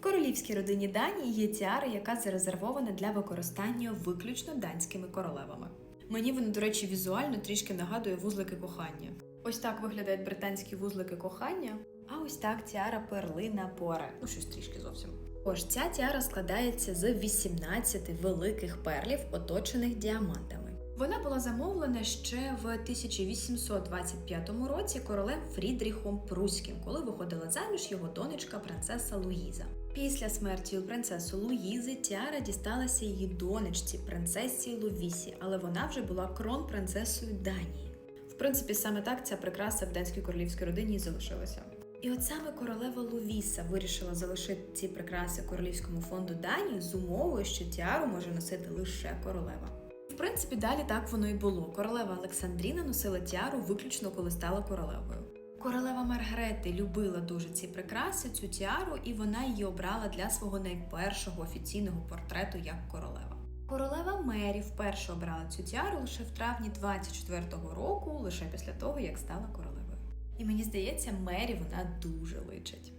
Королівській родині Данії є тіара, яка зарезервована для використання виключно данськими королевами. Мені вона, до речі, візуально трішки нагадує вузлики кохання. Ось так виглядають британські вузлики кохання, а ось так тіара перлина поре. Ну, щось трішки зовсім. Тож ця тіара складається з 18 великих перлів, оточених діамантами. Вона була замовлена ще в 1825 році королем Фрідріхом Пруським, коли виходила заміж його донечка принцеса Луїза. Після смерті принцеси Луїзи тіара дісталася її донечці, принцесі Лувісі, але вона вже була крон-принцесою Данії. В принципі, саме так ця прикраса в данській королівській родині і залишилася. І от саме королева Лувіса вирішила залишити ці прикраси королівському фонду Данії з умовою, що тіару може носити лише королева. Принципі, далі так воно і було. Королева Олександріна носила тіару виключно коли стала королевою. Королева Маргарети любила дуже ці прикраси, цю тіару, і вона її обрала для свого найпершого офіційного портрету як королева. Королева Мері вперше обрала цю тіару лише в травні 24-го року, лише після того, як стала королевою. І мені здається, Мері вона дуже личить.